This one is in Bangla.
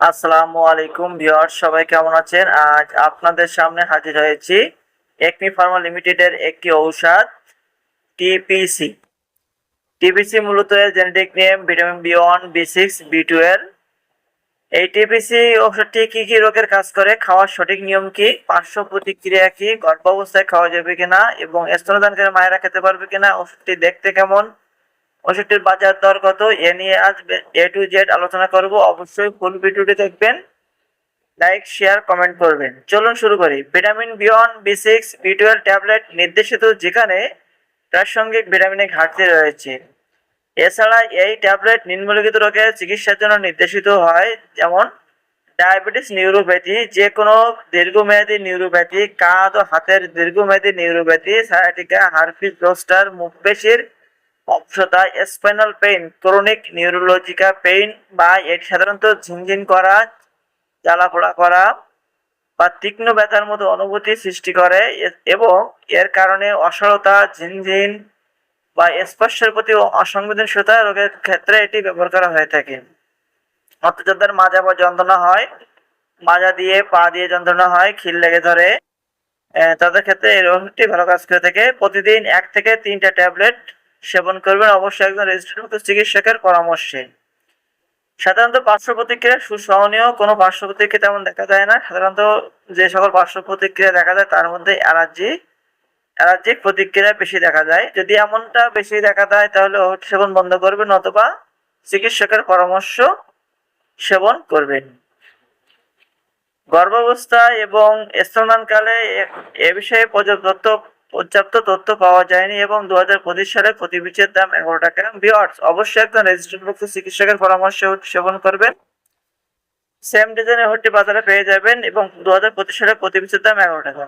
আসসালামু আলাইকুম ভিউয়ার্স, সবাই কেমন আছেন? আজ আপনাদের সামনে হাজির হয়েছি একমি ফার্মা লিমিটেডের একটি ঔষধ, টিপিসি। টিপিসি মূলত generic name vitamin B one, B six, B twelve. এই টিপিসি ওষুধটি কি কি রোগের কাজ করে, খাওয়ার সঠিক নিয়ম কি, পার্শ্ব প্রতিক্রিয়া কি, গর্ভাবস্থায় খাওয়া যাবে কিনা, এবং স্তনদানকারী মায়েরা খেতে পারবে কিনা ওষুধটি দেখতে কেমন ওষুধটির বাজার দর কত? এ নিয়ে আজ এ টু জেড আলোচনা করব। অবশ্যই ফুল ভিডিওটি দেখবেন, লাইক, শেয়ার, কমেন্ট করবেন। চলুন শুরু করি। Vitamin B one, B six, B twelve tablet নির্দেশিত যেখানে প্রাসঙ্গিক ভিটামিনের ঘাটতি রয়েছে। এছাড়া এই ট্যাবলেট নিম্নলিখিত রোগের চিকিৎসার জন্য নির্দেশিত হয়, যেমন ডায়াবেটিস নিউরোপ্যাথি যে কোনো দীর্ঘমেয়াদী নিউরোপ্যাথি, কাঁধ ও হাতের দীর্ঘমেয়াদী নিউরোপ্যাথি সায়াটিকা হারফিস রোস্টার মুখ পেশির অবসতা spinal pain chronic neurological pain বা এটি সাধারণত ঝিনঝিন করা, জ্বালাপোড়া করা বা তীক্ষ্ণ ব্যথার মতো অনুভূতি সৃষ্টি করে এবং এর কারণে অসারতা ঝিনঝিন বা স্পর্শের প্রতি অসংবেদনশীলতা রোগের ক্ষেত্রে এটি ব্যবহার করা হয়ে থাকে। যাদের মাজা বা যন্ত্রণা হয়, মাজা দিয়ে পা দিয়ে যন্ত্রণা হয়, খিল লেগে ধরে। তাদের ক্ষেত্রে এই রোগটি ভালো কাজ করে থাকে। প্রতিদিন এক থেকে তিনটা ট্যাবলেট সেবন করবেন, অবশ্যই একজন রেজিস্টার্ড চিকিৎসকের পরামর্শে। সাধারণত পার্শ্ব প্রতিক্রিয়া সুসহনীয়, কোনো পার্শ্ব প্রতিক্রিয়া তেমন দেখা যায় না। সাধারণত যে সকল পার্শ্ব প্রতিক্রিয়া দেখা যায়, তার মধ্যে অ্যালার্জি, অ্যালার্জিক প্রতিক্রিয়া বেশি দেখা যায়। যদি এমনটা বেশি দেখা যায়, তাহলে ওষুধ সেবন বন্ধ করবেন অথবা চিকিৎসকের পরামর্শ সেবন করবেন। গর্ভাবস্থা এবং স্তনদানকালে এ- বিষয়ে পর্যাপ্ত পর্যাপ্ত তথ্য পাওয়া যায়নি এবং দু হাজার পঁচিশ সালে প্রতি বীজের দাম এগারো টাকা। বিয়ার্স অবশ্যই একজন রেজিস্ট্রেশনভুক্ত চিকিৎসকের পরামর্শ সেবন করবেন। সেম ডিজাইনের হোটটি বাজারে পেয়ে যাবেন এবং দু হাজার পঁচিশ সালে প্রতি বীজের দাম এগারো টাকা।